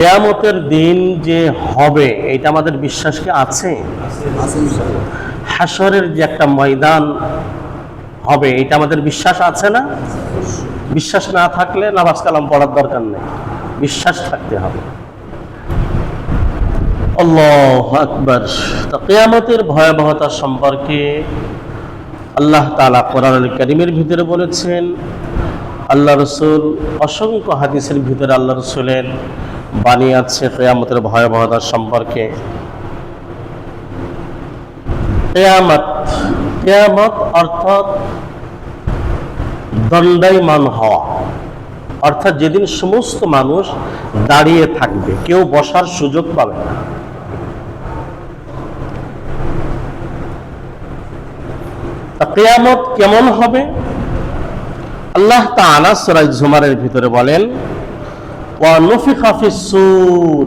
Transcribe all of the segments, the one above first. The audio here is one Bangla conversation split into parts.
কেয়ামতের দিন যে হবে এটা আমাদের বিশ্বাস কি আছে? হাসরের যে একটা ময়দান হবে এটা আমাদের বিশ্বাস আছে না? বিশ্বাস না থাকলে নামাজ কালাম পড়ার দরকার নেই। বিশ্বাস থাকতে হবে। আল্লাহ আকবর। তো কেয়ামতের ভয়াবহতা সম্পর্কে আল্লাহ তালা কোরআন করিমের ভিতরে বলেছেন, আল্লাহ রসুল অসংখ্য হাদিসের ভিতরে আল্লাহ রসুলের বাণী আছে কেয়ামতের ভয়াবহতা সম্পর্কে। কেয়ামত কেয়ামত অর্থাৎ দণ্ডায়মান হওয়া। অর্থাৎ যেদিন সমস্ত মানুষ দাঁড়িয়ে থাকবে, কেউ বসার সুযোগ পাবে না। কেয়ামত কেমন হবে? আল্লাহ তাআলা সূরা জুমারের ভিতরে বলেন সূর।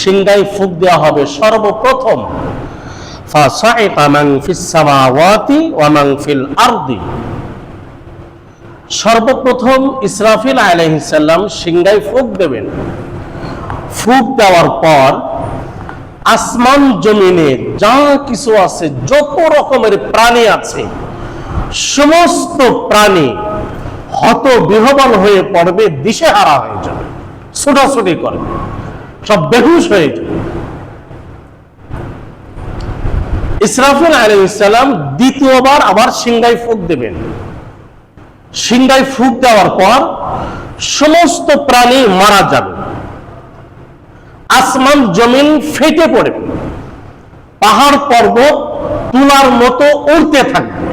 সিংহায় ফুক দেওয়া হবে সর্বপ্রথম। সর্বপ্রথম ইসরাফিল আলাইহিস সালাম সিংহায় ফুক দেবেন। ফুক দেওয়ার পর আসমান জমিনে যা কিছু আছে, যত রকমের প্রাণী আছে, সমস্ত প্রাণী হত বিহবল হয়ে পড়বে, দিশেহারা হয়ে যাবে, ছোটাছুটি করবে সব বেহুশ হয়ে যাবে। ইসরাফিল আলাইসালাম দ্বিতীয়বার আবার সিংহায় ফুক দেবেন। সিংহায় ফুক দেওয়ার পর সমস্ত প্রাণী মারা যাবে। আসমান, জমিন ফেটে পড়বে। পাহাড় পর্বত তুলার মতো উড়তে থাকবে।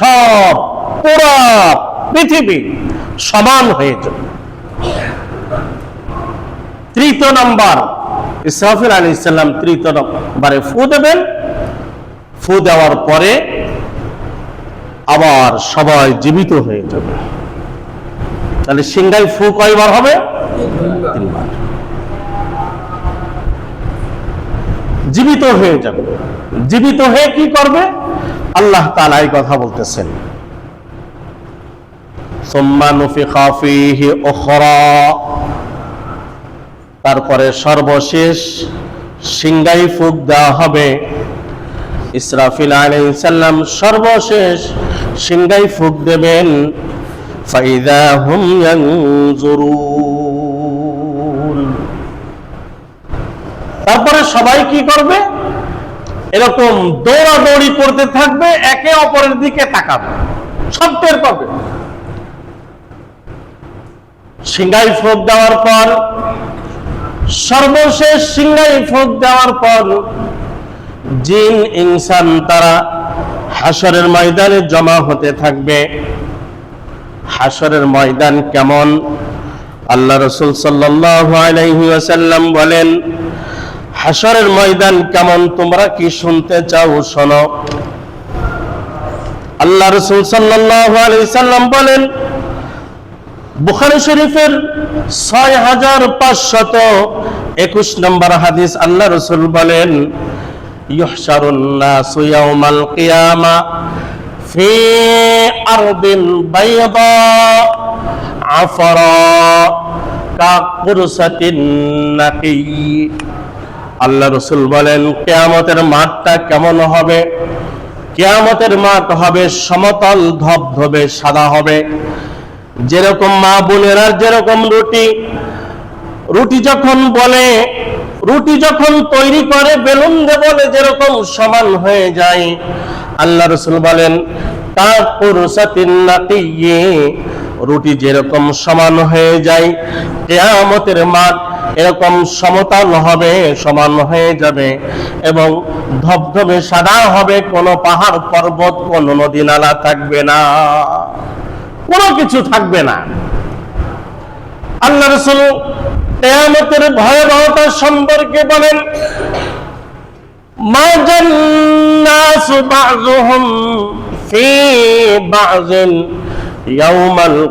সব পুরা পৃথিবী সমান হয়ে যাবে তৃতীয় নাম্বার, ইসরাফিল আলী ইসলাম তৃতীয় নম্বরে ফু দেবেন। ফু দেওয়ার পরে আবার সবাই জীবিত হয়ে যাবে। তাহলে সিংহাই ফু কয়বার হবে? তিনবার। জীবিত হয়ে যাবে। জীবিত হয়ে কি করবে? আল্লাহ তাআলা এই কথা বলতেছেন। তারপরে সর্বশেষ সিংগাই ফুক দেওয়া হবে। ইসরাফিল আলাইহিস সালাম সর্বশেষ সিংগাই ফুক দেবেন। তারপরে সবাই কি করবে? এরকম দৌড়াদৌড়ি করতে থাকবে, একে অপরের দিকে তাকাবে। সব টের পাবে। সিংহাই ফোক দেওয়ার পর, সর্বশেষ সিংহাই ফোক দেওয়ার পর, জিন, ইনসান তারা হাসরের ময়দানে জমা হতে থাকবে। হাসরের ময়দান কেমন? আল্লাহ রসুল ওয়াসাল্লাম বলেন, হাসরের ময়দান কেমন তোমরা কি শুনতে চাও শোনো। আল্লাহ রসুল সাল্লাম বলেন বুখারী শরীফের ছয় হাজার পাঁচশত একুশ নম্বর হাদিস আল্লাহ রসুল বলেন আল্লাহ রসুল বলেন, কেয়ামতের মাঠটা কেমন হবে? কেয়ামতের মাঠ হবে সমতল, ধবধবে, সাদা হবে। যেরকম মা বোনেরা যেরকম রুটি রুটি যখন বলে, রুটি যখন তৈরি করে, বেলুন দিয়ে বলে, যেরকম সমান হয়ে যায়। আল্লাহ রসুল বলেন রুটি যেরকম সমান হয়ে যায়, কেয়ামতের মাঠ এরকম সমতল হবে, সমান হয়ে যাবে এবং ধবধবে সাদা হবে, কোনো পাহাড় পর্বত, কোনো নদী নালা থাকবে না। কোনো কিছু থাকবে না। আল্লাহ রসুল কেয়ামতের ভয়াবহতা সম্পর্কে বলেন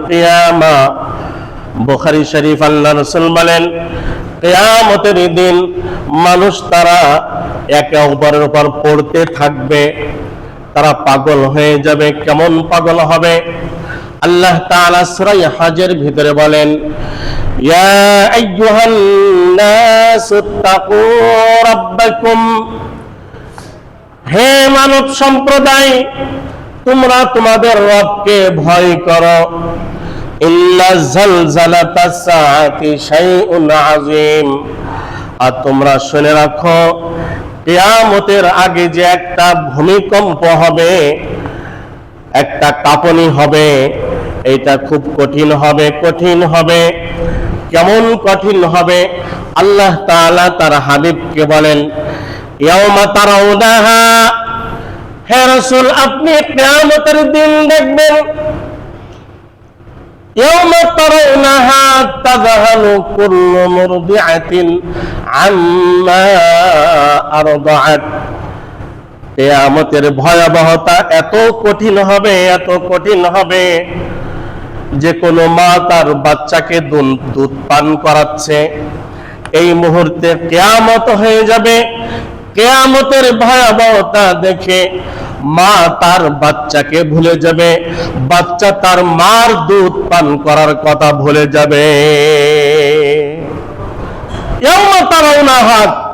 কিয়ামা। শরীফ আল্লাহ রসুল বলেন, কেয়ামতের দিন মানুষ তারা একে অপরের উপর পড়তে থাকবে। তারা পাগল হয়ে যাবে, কেমন পাগল হবে? আল্লাহ তাআলা সূরা হাজের ভিতরে বলেন, ইয়া আইয়ুহান নাস তাকু রাব্বাকুম। হে মানব সম্প্রদায়, তোমরা তোমাদের রবকে ভয় করো। ইল্লা জালজালাতা সাআতি শাইউন আযীম। আর তোমরা শুনে রাখো, কিয়ামতের আগে যে একটা ভূমিকম্প হবে একটা কাঁপনি হবে, এটা খুব কঠিন হবে কঠিন হবে, কেমন কঠিন হবে? আল্লাহ তাআলা তার হাবিবকে বলেন, ইয়াউমা তারাউনাহা, হে রাসূল, আপনি কিয়ামতের দিন দেখবেন, ইয়াউমা তারাউনাহা তাযহালু কুল্লু মুরদিআতিন আম্মা আরদাআত। কেয়ামতের ভয়াবহতা এত কঠিন হবে, এত কঠিন হবে। যে কোনো মা তার বাচ্চাকে দুধ পান করাচ্ছে। এই মুহূর্তে কেয়ামত হয়ে যাবে। কেয়ামতের ভয়াবহতা দেখে মা তার বাচ্চাকে ভুলে যাবে। বাচ্চা তার মার দুধ পান করার কথা ভুলে যাবে। তারাও না হাত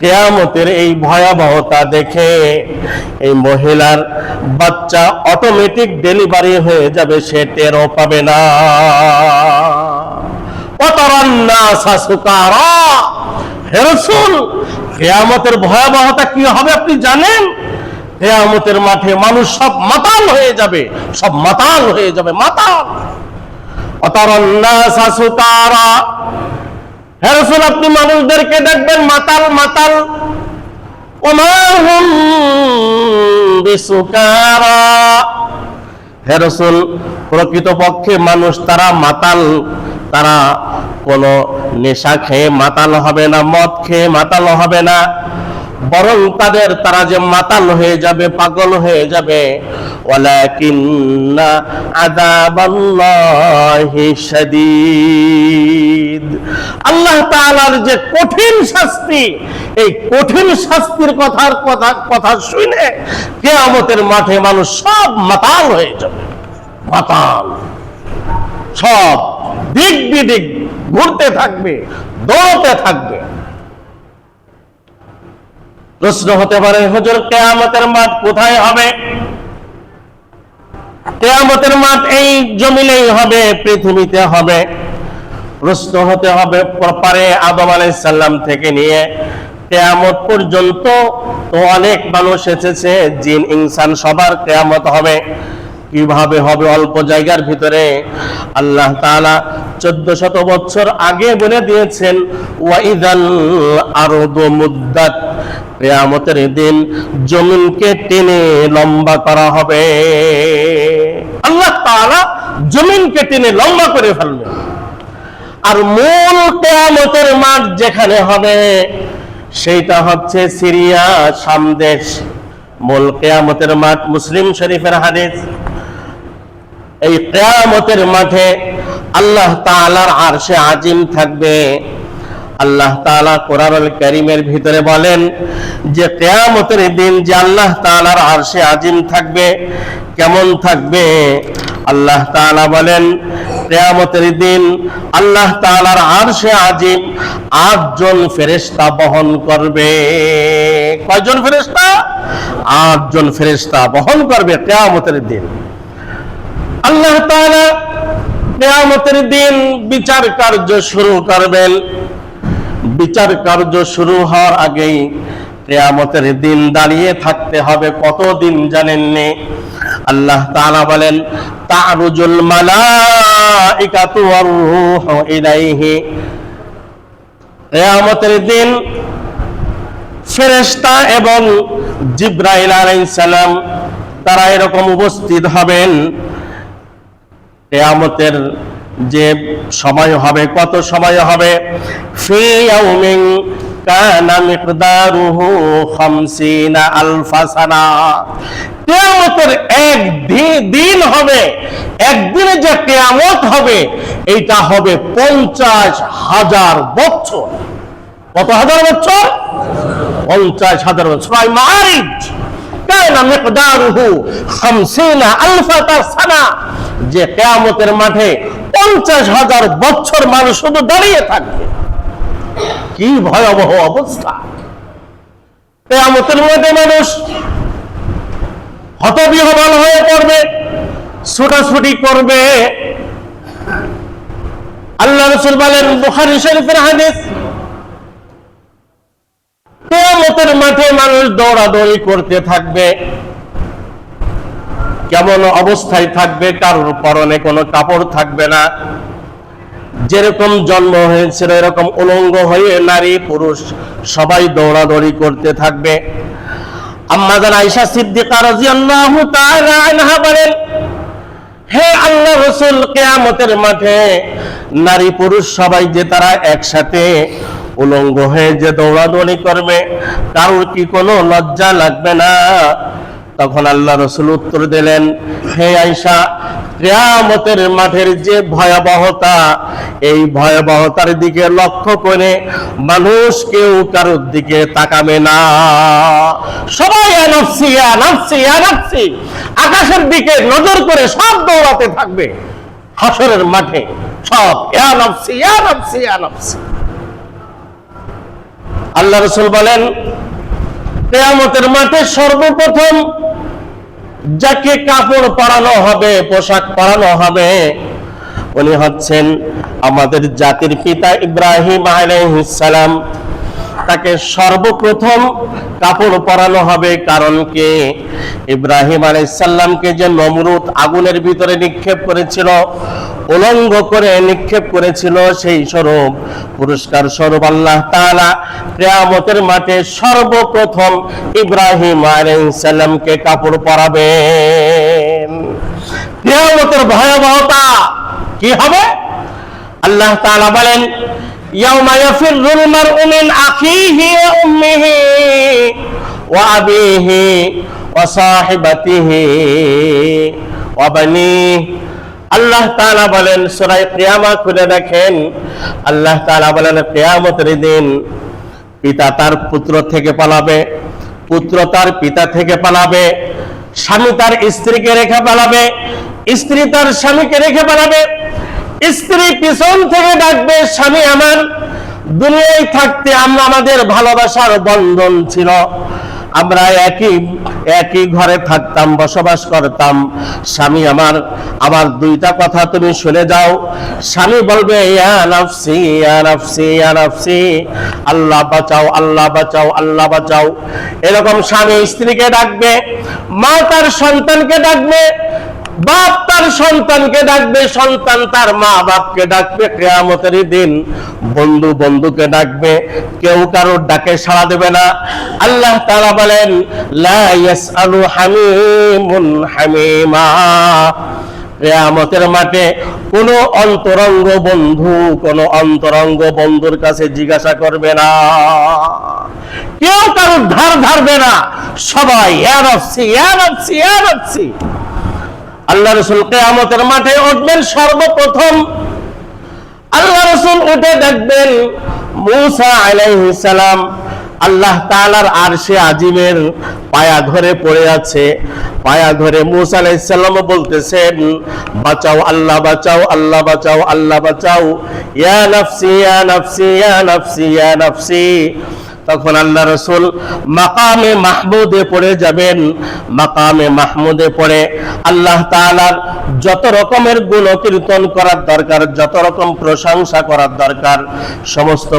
কেয়ামতের এই ভয়াবহতা দেখে এই মহিলার বাচ্চা অটোমেটিক ডেলিভারি হয়ে যাবে, সে টেরও পাবে না। জানেন? মাঠে মানুষ সব মাতাল হয়ে যাবে, সব মাতাল হয়ে যাবে, মাতাল। হে রাসূল, আপনি মানুষদেরকে দেখবেন মাতাল মাতাল। হে রাসূল, প্রকৃতপক্ষে মানুষ তারা মাতাল। তারা কোনো নেশা খেয়ে মাতাল হবে না, মদ খেয়ে মাতাল হবে না। বরং তাদের তারা যে মাতাল হয়ে যাবে, পাগল হয়ে যাবে। আল্লাহ যে কঠিন শাস্তি, এই কঠিন শাস্তির কথার কথা কথা শুনে কিয়ামতের মাঠে মানুষ সব মাতাল হয়ে যাবে। মাতাল। সব দিক বিদিক ঘুরতে থাকবে, দৌড়তে থাকবে। প্রশ্ন হতে পারে, হুজুর, কেয়ামতের মাঠ কোথায় হবে? কেয়ামতের মাঠ এই জমিনেই হবে, পৃথিবীতে হবে। প্রশ্ন হতে হবে, পারে আদম আলাইসাল্লাম থেকে নিয়ে কেয়ামত পর্যন্ত তো অনেক মানুষ এসেছে, জিন, ইনসান, সবার কেয়ামত হবে। কীভাবে হবে অল্প জায়গার ভিতরে? আল্লাহ তাআলা চোদ্দ শত বছর আগে বলে দিয়েছেন ওয়াইদাল আরদু মুদ্দাত। কেয়ামতের দিন জমিনকে টেনে লম্বা করা হবে। আল্লাহ তাআলা জমিনকে টেনে লম্বা করে ফেলবেন। আর মূল কেয়ামতের মাঠ যেখানে হবে, সেইটা হচ্ছে সিরিয়া সামদেশ মূল কেয়ামতের মাঠ মুসলিম শরীফের হাদিস। এই কেয়ামতের মাঠে আল্লাহ তাআলার আরশে আজিম থাকবে। আল্লাহ তাআলা কোরআনুল কারীমের ভিতরে বলেন যে কেয়ামতের দিন যে আল্লাহ তাআলার আরশে আজিম থাকবে, কেমন থাকবে? আল্লাহ তাআলা বলেন, কেয়ামতের দিন আল্লাহ তাআলার আরশে আজিম আটজন ফেরেশতা বহন করবে। কয়জন ফেরেশতা? আটজন ফেরেশতা বহন করবে কেয়ামতের দিন। আল্লাহ দিন বিচার কার্য শুরু করবেন। বিচার কার্য শুরু হওয়ার আগেই কিয়ামতের দিন দাঁড়িয়ে থাকতে হবে। কতদিন জানেননি? আল্লাহ তাআলা বলেন, তারুজুল মালাইকাতু ওয়ার রূহু ইলাইহি। কিয়ামতের দিন ফেরেশতা এবং জিব্রাইল আলাইহিস সালাম তারা এরকম উপস্থিত হবেন। কেয়ামতের যে সময় হবে, কত সময় হবে? ফি ইয়াউমিন কানা মিকদারুহু খামসিনা আলফা সানা। কিয়ামতের এক দিন হবে, একদিনে যে কিয়ামত হবে, এইটা হবে পঞ্চাশ হাজার বছর। কত হাজার বছর? পঞ্চাশ হাজার বছর। মারিজ কানা মিকদারুহু খামসিনা আলফা সানা। যে কেয়ামতের মাঠে পঞ্চাশ হাজার বছর মানুষ শুধু দাঁড়িয়ে থাকবে। কি ভয়াবহ অবস্থা। কেয়ামতের মাঠে মানুষ হতবিহবল হয়ে পড়বে, ছুটাছুটি করবে। আল্লাহ রসুল বলেন, বুখারি শরীফের হাদিস, কেয়ামতের মাঠে মানুষ দৌড়াদৌড়ি করতে থাকবে। কেমন অবস্থায় থাকবে, কারোর পরনে কোনো কাপড় থাকবে না। যেরকম জন্ম হয়েছিল, এরকম উলঙ্গ হয়ে নারী, পুরুষ সবাই দৌড়াদৌড়ি করতে থাকবে। সিদ্দিকা বলেন, হে আল্লাহ মাঠে নারী পুরুষ সবাই যে তারা একসাথে উলঙ্গ হয়ে যে দৌড়াদৌড়ি করবে, কারোর কি কোনো লজ্জা লাগবে না? তখন আল্লাহ রসুল উত্তর দিলেন, হে আয়সা কেয়ামতের মাঠের যে ভয়াবহতা, এই ভয়াবহতার দিকে লক্ষ্য করে মানুষ কেউ কারোর দিকে তাকাবে না। সবাই আনাফসি আনাফসি আনাফসি আকাশের দিকে নজর করে সব দৌড়াতে থাকবে। হাসরের মাঠে সব আনাফসি আনাফসি আনাফসি আল্লাহ রসুল বলেন কেয়ামতের মাঠে সর্বপ্রথম যাকে কাপড় পরানো হবে, পোশাক পরানো হবে, উনি হচ্ছেন আমাদের জাতির পিতা ইব্রাহিম আলাইহিসসালাম তাকে সর্বপ্রথম কাপড় পরানো হবে কারণ কে? ইব্রাহিম আলাইসাল্লামকে যে নমরুদ আগুনের ভিতরে নিক্ষেপ করেছিল উলঙ্গ করে নিক্ষেপ করেছিল সেই স্বরূপ। পুরস্কার স্বরূপ আল্লাহ তাআলা কিয়ামতের মাঠে সর্বপ্রথম ইব্রাহিম আলাইহিসসালামকে কাপড় পরাবেন। কিয়ামতের ভয়াবহতা কি হবে? আল্লাহ তাআলা বলেন উম্মিহি ওয়া আবিহি আল্লাহ তাআলা বলেন, সূরা কিয়ামা খুলে দেখেন। আল্লাহ তাআলা বলেন, কিয়ামতের দিন পিতা তার পুত্র থেকে পালাবে, পুত্র তার পিতা থেকে পালাবে, স্বামী তার স্ত্রীকে রেখে পালাবে, স্ত্রী তার স্বামীকে রেখে পালাবে, স্ত্রী পিছন থেকে ডাকবে, স্বামী আমার, দুনিয়ায় থাকতে আমরা আমাদের ভালোবাসার বন্ধন ছিল। আমরা একই একই ঘরে থাকতাম, বসবাস করতাম। স্বামী আমার আমার দুইটা কথা তুমি শুনে যাও। স্বামী বলবে আল্লাহ বাঁচাও আল্লাহ বাঁচাও আল্লাহ বাঁচাও। এরকম স্বামী স্ত্রীকে ডাকবে, মা তার সন্তানকে ডাকবে বাপ তার সন্তানকে ডাকবে, সন্তান তার মা বাপকে ডাকবে, কেয়ামতের দিন বন্ধু বন্ধুকে ডাকবে, কেউ কারোর ডাকে সাড়া দেবে না। আল্লাহ তাআলা বলেন হামিমুন হামিমা। কেয়ামতের মাঠে কোন অন্তরঙ্গ বন্ধু, কোন অন্তরঙ্গ বন্ধুর কাছে জিজ্ঞাসা করবে না। কেউ কারোর ধার ধারবে না। সবাই ইয়ারফসি ইয়ারফসি ইয়ারফসি আল্লাহ রসুল কেয়ামতের মাঠে উঠবেন সর্বপ্রথম। আল্লাহ রসুল উঠে দেখবেন মুসা আলাইহিস সালাম আল্লাহ তাআলার আরশে আজিমের পায়া ধরে পড়ে আছে। পায়া ধরে মুসা আলাইহিস সালাম বলতেছেন, বাঁচাও, আল্লাহ বাঁচাও আল্লাহ বাঁচাও আল্লাহ বাঁচাও। ইয়া নাফসি ইয়া নাফসি ইয়া নাফসি ইয়া নাফসি। তখন আল্লাহ রসুল মাকামে মাহমুদে পড়ে যাবেন। মাকামে মাহমুদে পড়ে আল্লাহ তাআলার যত রকমের গুণ কীর্তন করার দরকার, যত রকম প্রশংসা করার দরকার, সমস্ত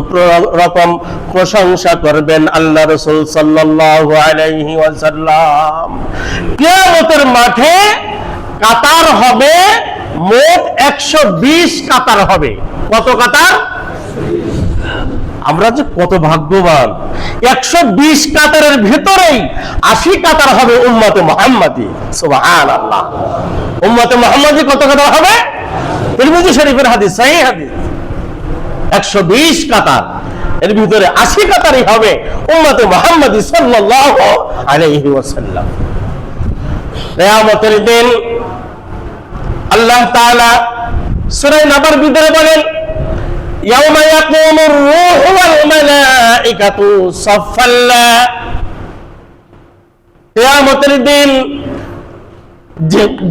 রকম প্রশংসা করবেন আল্লাহ রসুল সাল্লাল্লাহু আলাইহি ওয়াসাল্লাম। কিয়ামতের মাঠে কাতার হবে, মোট একশো বিশ কাতার হবে। কত কাতার? আমরা যে কত ভাগ্যবান। একশো বিশ কাতারের ভেতরেই আশি কাতার হবে উম্মতে মোহাম্মদি। সুবহান আল্লাহ উম্মতে মোহাম্মদি কত কাতার হবে? তিরমিজি শরীফের হাদিস সেই হাদিস। একশো বিশ কাতার। এর ভিতরে আশি কাতারই হবে উম্মতে মোহাম্মদ সাল্লাল্লাহু আলাইহি ওয়াসাল্লাম। কিয়ামতের দিন আল্লাহ তাআলা সূরা নাবার ভিতরে বলেন ইয়াকুমুর রূহু ওয়াল মালাইকাতু সাফফাল্লা। কিয়ামতের দিন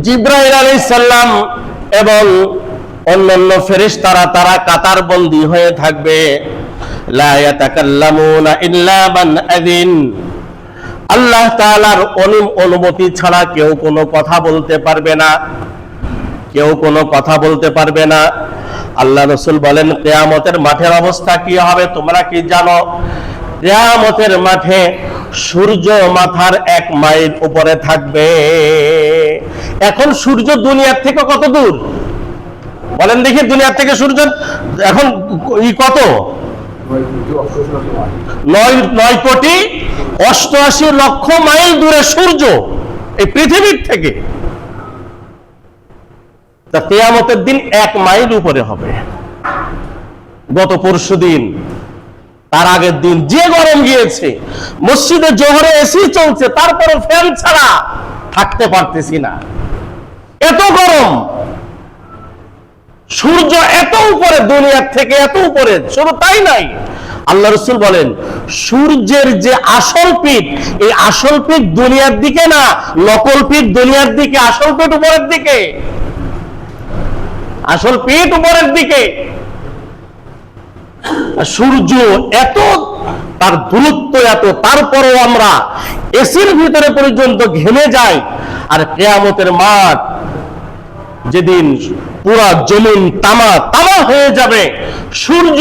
জিব্রাইল আলাইহিস সালাম এবং অন্যান্য তারা কাতার বন্দী হয়ে থাকবে। আল্লাহ অনুমতি ছাড়া কেউ কোনো কথা বলতে পারবে না। কেউ কোনো কথা বলতে পারবে না। আল্লাহ রসুল বলেন, কেয়ামতের মাঠের অবস্থা কি হবে তোমরা কি জানো? কেয়ামতের মাঠে সূর্য মাথার এক মাইল উপরে থাকবে। এখন সূর্য দুনিয়ার থেকে কত দূর? বলেন দেখি দুনিয়ার থেকে সূর্য এখন ই কত? নয় নয় কোটি অষ্টআশি লক্ষ মাইল দূরে সূর্য এই পৃথিবীর থেকে। তা কেয়ামতের দিন এক মাইল উপরে হবে। গত পরশু দিন, তার আগের দিন যে গরম গিয়েছে, মসজিদে জোহরে এসি চলছে, তারপরে ফ্যান ছাড়া থাকতে পারতেছি না। এত গরম, সূর্য এত উপরে, দুনিয়ার থেকে এত উপরে, শুধু তাই নাই। আল্লাহ রসুল বলেন, সূর্যের যে আসল পিঠ, এই আসল পিঠ দুনিয়ার দিকে না, নকল পিঠ দুনিয়ার দিকে, আসল পিঠ উপরের দিকে। আসল পিঠ উপরের দিকে। সূর্য এত, তার দূরত্ব এত, তারপরেও আমরা এসির ভিতরে পর্যন্ত ঘেমে যাই। আর কেয়ামতের মাঠ যেদিন পুরা জমিন তামা তামা হয়ে যাবে, সূর্য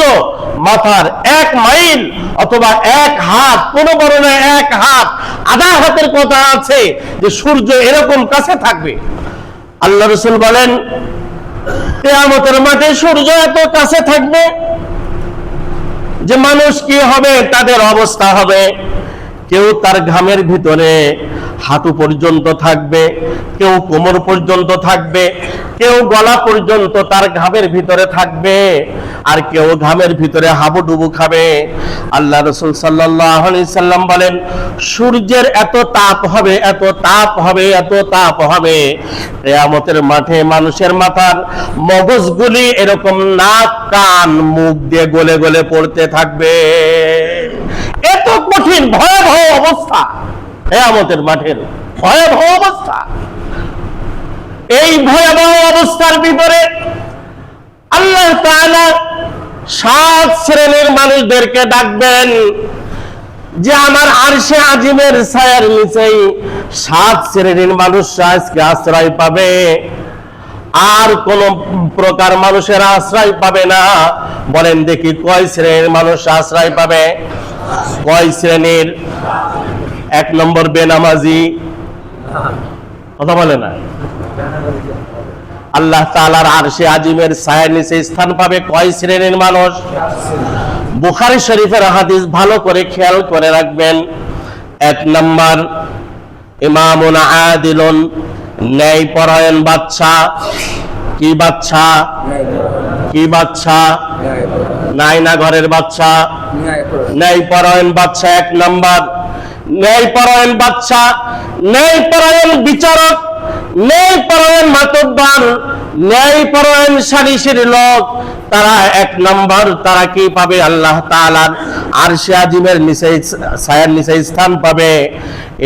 মাথার এক মাইল অথবা এক হাত, কোন বর্ণায় এক হাত, আধা হাতের কথা আছে যে সূর্য এরকম কাছে থাকবে। আল্লাহ রসুল বলেন কেয়ামতের মাঠে সূর্য এত কাছে থাকবে যে মানুষ কি হবে? তাদের অবস্থা হবে। কেউ তার ঘামের ভিতরে হাঁটু পর্যন্ত থাকবে, কেউ কোমর পর্যন্ত থাকবে, কেউ গলা পর্যন্ত তার ঘামের ভিতরে থাকবে, আর কেউ ঘামের ভিতরে হাবুডুবু খাবে। আল্লাহ রসুল সাল্লাম বলেন, সূর্যের এত তাপ হবে, এত তাপ হবে, এত তাপ হবে। কেয়ামতের মাঠে মানুষের মাথার মগজগুলি এরকম নাক, কান, মুখ দিয়ে গলে গলে পড়তে থাকবে। এত কঠিন, ভয়াবহ অবস্থা। কেয়ামতের মাঠের ভয়াবহ অবস্থা। এই ভয়াবহ অবস্থার ভিতরে আল্লাহ সাত শ্রেণির মানুষদেরকে ডাকবেন যে, আমার আরশে আজিমের ছায়ার নিচেই সাত শ্রেণির মানুষ আজকে আশ্রয় পাবে। আর কোন প্রকার মানুষের আশ্রয় পাবে না? বলেন দেখি কয় শ্রেণির মানুষ আশ্রয় পাবে? কয় শ্রেণির এক নম্বর বেনামাজি। কথা বলে না? আল্লাহ তালার আরশে আজিমের ছায়ার নিচে স্থান পাবে কয় শ্রেণির মানুষ? বুখারি শরীফের হাদিস ভালো করে খেয়াল করে রাখবেন। এক নম্বর, ইমামুন আদিলুন ন্যায় পরায়ণ বাচ্চা কি বাচ্চা কি বাচ্চা নাই না ঘরের বাচ্চা ন্যায় পরায়ণ বাচ্চা এক নাম্বার। ন্যায় পরায়ণ বাচ্চা ন্যায় পরায়ণ বিচারক ন্যায় পরায়ণ মাতব্বান ন্যায় পরায়ণ সালিসের লোক তারা এক নম্বর, তারা কি পাবে? আল্লাহ তাআলার আরশে আজিমের নিচে ছায়ার স্থান পাবে।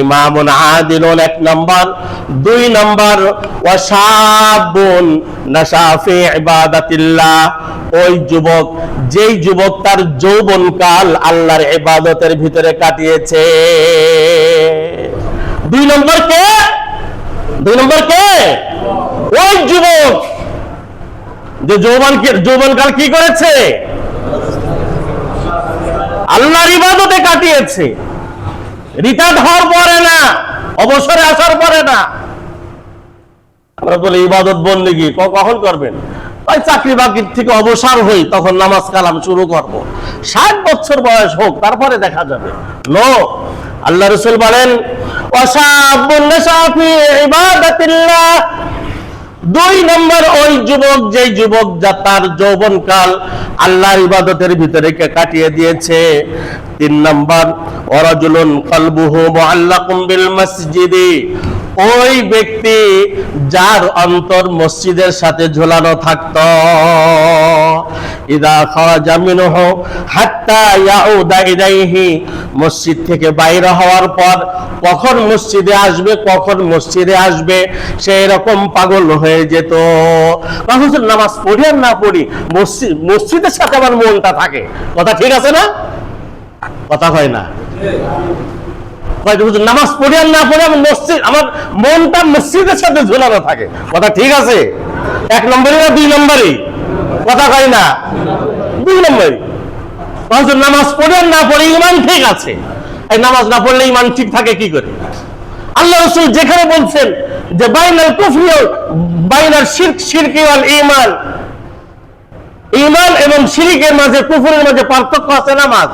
ইমামুন আদিলুন এক নম্বর। দুই নম্বর ওয়াসাবুন নাশাফি ইবাদাতিল্লাহ। ওই যুবক, যেই যুবক তার যৌবন কাল আল্লাহর ইবাদতের ভিতরে কাটিয়েছে। দুই নম্বর কে? দুই নম্বর কে? ওই যুবক যে যৌবন যৌবনকাল কি করেছে? আল্লাহর ইবাদতে কাটিয়েছে। রিটায়ার্ড হওয়ার পরে না, অবসরে আসার পরে না। আমরা বলি, ইবাদত কখন করবেন? চাকরি বাকরির থেকে অবসর হই, তখন নামাজ কালাম শুরু করব। ষাট বছর বয়স হোক, তারপরে দেখা যাবে। নো, আল্লাহ রসুল বলেন ইবাদাতিল্লাহ। দুই নম্বর ওই যুবক, যেই যুবক যা তার যৌবনকাল আল্লাহর ইবাদতের ভিতরে কাটিয়ে দিয়েছে। তিন নম্বর ওরাজুলুন কলবুহু মুআল্লাকুম বিল মসজিদি। ওই ব্যক্তি যার অন্তর মসজিদের সাথে ঝোলানো থাকত। ইদা খারাজা মিনহু হাত্তা ইয়াউদা ইলাইহি মসজিদ থেকে বাইরে হওয়ার পর কখন মসজিদে আসবে, কখন মসজিদে আসবে, সেই রকম পাগল হয়ে যেত। নামাজ পড়ি আর না পড়ি, মসজিদ, মসজিদের সাথে আমার মনটা থাকে। কথা ঠিক আছে না? কথা হয় না? নামাজ পড়ি আর না পড়ি, আমার মসজিদ, আমার মনটা মসজিদের সাথে ঝোলানো থাকে। কথা ঠিক আছে? এক নম্বরে না দুই নম্বরে কথা কয় না? দুই নম্বরে নামাজ পড়ি আর না পড়ি ইমান ঠিক আছে। নামাজ না পড়লে ইমান ঠিক থাকে কি করে? আল্লাহ রসুল যেখানে বলছেন যে, বাইনাল শিরক ঈমান। ঈমান এবং শিরিকের মাঝে মাঝে পার্থক্য আছে নামাজ?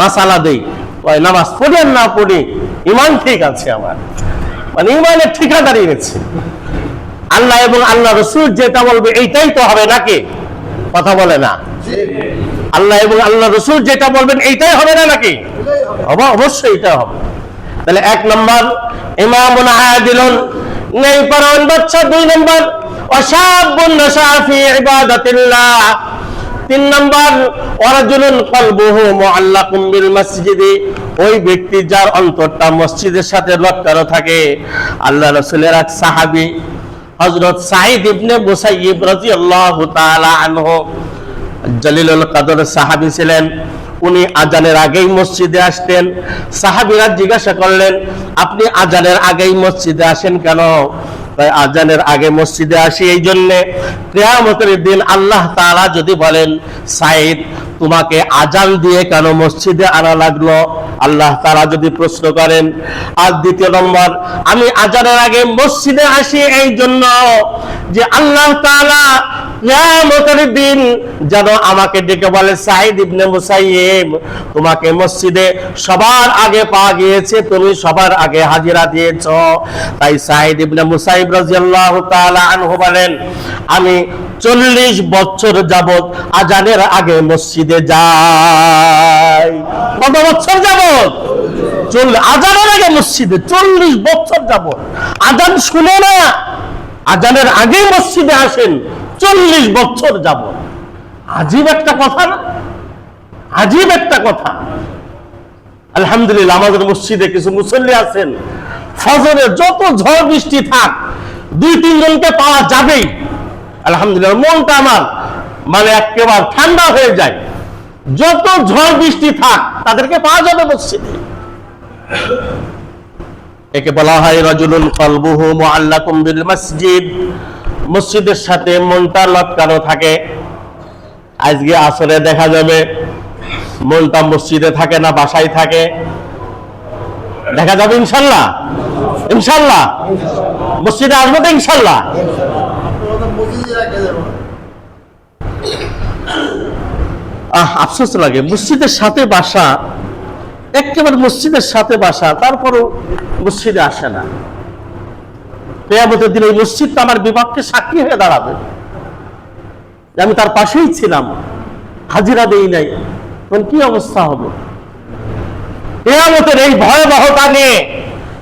মাসালা দেই। ওই নামাজ পড়ি আর না পড়ি ইমান ঠিক আছে আমার। মানে ইমানের ঠিকাদারি গেছে আল্লাহ এবং আল্লাহ রসুল যেটা বলবে, এইটাই তো হবে নাকি? কথা বলে না। আল্লাহ এবং আল্লাহ রসুল যেটা বলবেন এইটাই হবে না নাকি? অবশ্যই এটা হবে। তাহলে এক নম্বর, ইমামুন আদিলুন, নেই পরান বাচ্চা। দুই নম্বর, অসাবুন নাশাফি ইবাদাতিল্লাহ। তিন নম্বর কলবুহু মুআল্লাকুম বিল মসজিদে। ওই ব্যক্তি যার অন্তরটা মসজিদের সাথে লটকানো থাকে। আল্লাহ রাসূলের এক সাহাবী, হযরত সাঈদ ইবনে মুসাইয়িব রাদিয়াল্লাহু তাআলা আনহু জলিলুল কদর সাহাবী ছিলেন। উনি আজানের আগেই মসজিদে আসতেন। সাহাবীরা জিজ্ঞাসা করলেন, আপনি আজানের আগেই মসজিদে আসেন কেন? তাই আজানের আগে মসজিদে আসি এই জন্যে। কেয়ামতের দিন আল্লাহ তাআলা যদি বলেন সাইদ তোমাকে আজান দিয়ে কেন মসজিদে আনা লাগল? আল্লাহ তাআলা যদি প্রশ্ন করেন, আর দ্বিতীয় নম্বর, আমি আজানের আগে মসজিদে আসি এই জন্য যে আল্লাহ দিন যেন আমাকে ডেকে বলে তোমাকে মসজিদে সবার আগে পাওয়া গিয়েছে, তুমি সবার আগে হাজিরা দিয়েছ। তাই মুসাইব বলেন, আমি চল্লিশ বছর যাবত আজানের আগে মসজিদে যাই। কত বছর যাবত আজানের আগে মসজিদে, চল্লিশ বছর যাবত আজান শুনে না। আজানের আগে মসজিদে আসেন। চল্লিশ বছর যাবত আজীব একটা কথা না? আজীব একটা কথা। আলহামদুলিল্লাহ, আমাদের মসজিদে কিছু মুসল্লি আছেন। ফজরে যত ঝড় বৃষ্টি থাক, দুই, তিনজনকে পাওয়া যাবেই। আলহামদুলিল্লাহ মনটা আমার মানে একেবারে ঠান্ডা হয়ে যায়। যত ঝড় বৃষ্টি থাক, তাদেরকে পাওয়া যাবে মসজিদে। একে বলা হয়, রজুলুন কলবুহু মুআল্লাকুম বিল মসজিদ। মসজিদের সাথে মনটা লটকানো থাকে। আজকে আসরে দেখা যাবে, মনটা মসজিদে থাকে না, বাসায় থাকে। দেখা যাবে ইনশাল্লাহ ইনশাল্লাহ। মসজিদে আসব তো ইনশাল্লাহ। আহ, আফসোস লাগে, মসজিদের সাথে বাসা, একেবারে মসজিদের সাথে বাসা, তারপরও মসজিদে আসে না। কেয়ামতের দিন এই মসজিদটা আমার বিপক্ষে সাক্ষী হয়ে দাঁড়াবে। আমি তার পাশেই ছিলাম, হাজিরা দেই নাই। তখন কি অবস্থা হবে? কেয়ামতের এই ভয়াবহতা নিয়ে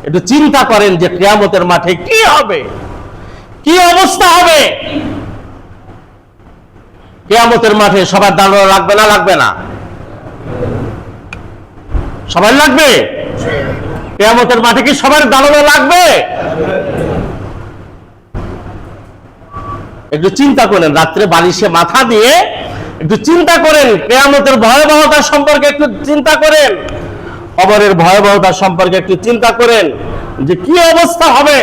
একটু চিন্তা করেন যে কেয়ামতের মাঠে কি হবে? কি অবস্থা হবে? কেয়ামতের মাঠে সবার দাঁড়ানো লাগবে না লাগবে না? সবার লাগবে? কেয়ামতের মাঠে কি সবার দাঁড়ানো লাগবে? একটু চিন্তা করেন, রাত্রে বালিশে মাথা দিয়ে একটু চিন্তা করেন, কেয়ামতের ভয়াবহতা সম্পর্কে একটু চিন্তা করেন খবরের ভয়াবহতা সম্পর্কে একটু চিন্তা করেন, যে কি অবস্থা হবে?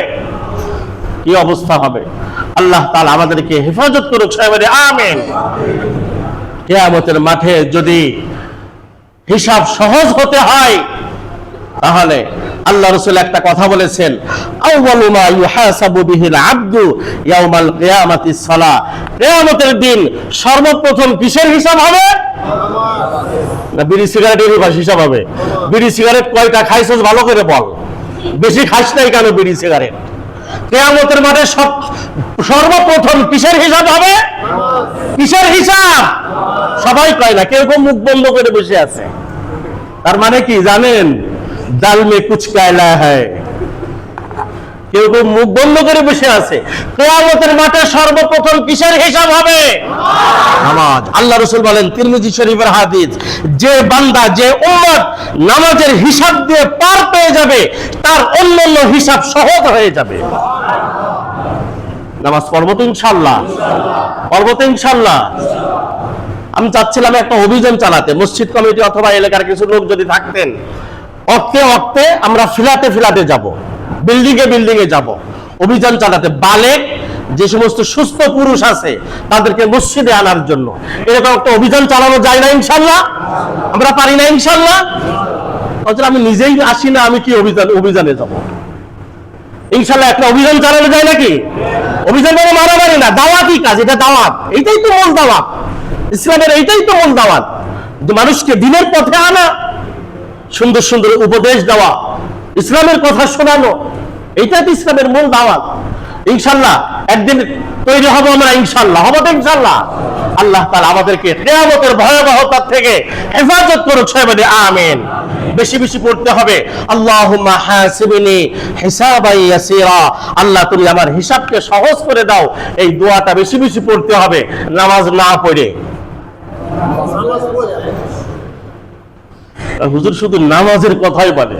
কি অবস্থা হবে? আল্লাহ তাআলা আমাদেরকে হেফাজত করুক সাহেবের আমেন। কেয়ামতের মাঠে যদি হিসাব সহজ হতে হয়, তাহলে আল্লাহ রসুল একটা কথা বলেছেন বিহিল ইয়াউমাল কিয়ামাতিস দিন সর্বপ্রথম কিসের হিসাব হবে? না, বিড়ি সিগারেটের হিসাব হবে। বিড়ি সিগারেট কয়টা খাইছস ভালো করে বল। বেশি খাস নাই কেন বিড়ি সিগারেট? কেয়ামতের মাঠে সব, সর্বপ্রথম কিসের হিসাব হবে? কিসের হিসাব? সবাই কয় না কেউ মুখ বন্ধ করে বসে আছে। তার মানে কি, জানেন? দাল মে কুচ কায়লা হ্যায়। কেউ কেউ মুখ বন্ধ করে বসে আছে। কেয়ামতের মাঠে সর্বপ্রথম কিসের হিসাব হবে? নামাজ। আল্লাহ রসুল বলেন, তিরমিজি শরীফের হাদিস, যে বান্দা, যে উম্মত নামাজের হিসাব দিয়ে পার পেয়ে যাবে, তার অন্যান্য হিসাব সহজ হয়ে যাবে। নামাজ পড়ব তো ইনশাল্লাহ পড়ব তো ইনশাল্লাহ আমি চাচ্ছিলাম একটা অভিযান চালাতে, মসজিদ কমিটি অথবা এলাকার কিছু লোক যদি থাকতেন অক্তে অক্তে আমরা ফিলাতে ফিলাতে যাব বিল্ডিং এ বিল্ডিং এ যাব। অভিযান চালাতে বালেক, যে সমস্ত সুস্থ পুরুষ আছে, তাদেরকে মসজিদে আনার জন্য। এরকম একটা অভিযান চালানো যায় না, ইনশাল্লাহ? আমরা পারি না, ইনশাল্লাহ? অথচ আমি নিজেই আসি না, আমি কি অভিযান, অভিযানে যাব? ইনশাল্লাহ একটা অভিযান চালানো যায় নাকি? অভিযান মানে মারামারি না দাওয়াতই কাজ, এটা দাওয়াত। এইটাই তো মূল দাওয়াত। ইসলামের এইটাই তো মূল দাওয়াত। মানুষকে দিনের পথে আনা সুন্দর সুন্দর উপদেশ দেওয়া। ইসলামের কথা শোনানো এইটাই তো ইসলামের মূল দাওয়াত। ইনশাল্লাহ, একদিন তৈরি হব আমরা, ইনশাল্লাহ। হব ইনশাল্লাহ। আল্লাহ তাআলা আমাদেরকে কেয়ামতের ভয়াবহতার থেকে হেফাজত করুক সাহেবাদে আমিন। বেশি বেশি পড়তে হবে। আল্লাহুম্মা হাসিবনি হিসাবাই ইয়াসিরা। আল্লাহ তুমি আমার হিসাবকে সহজ করে দাও। এই দোয়াটা বেশি বেশি পড়তে হবে। নামাজ না পড়ে আর হুজুর শুধু নামাজের কথাই বলে।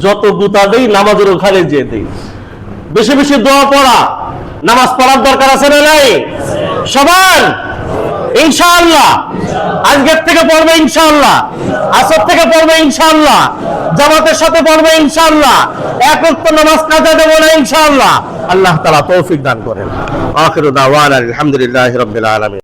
যত গুতা দেই, নামাজের ওখানে যে দেই। বেশি বেশি দোয়া পড়া। নামাজ পড়ার দরকার আছে না নাই? সবার? ইনশাআল্লাহ। আজকের থেকে পড়বে ইনশাআল্লাহ। আসর থেকে পড়বে ইনশাআল্লাহ। জামাতের সাথে পড়বে ইনশাআল্লাহ। এক নামাজ কাজা দেবো না ইনশাআল্লাহ। আল্লাহ তালা তৌফিক দান করেন। আখিরু দাওয়ানা আলহামদুলিল্লাহি রাব্বিল আলামিন।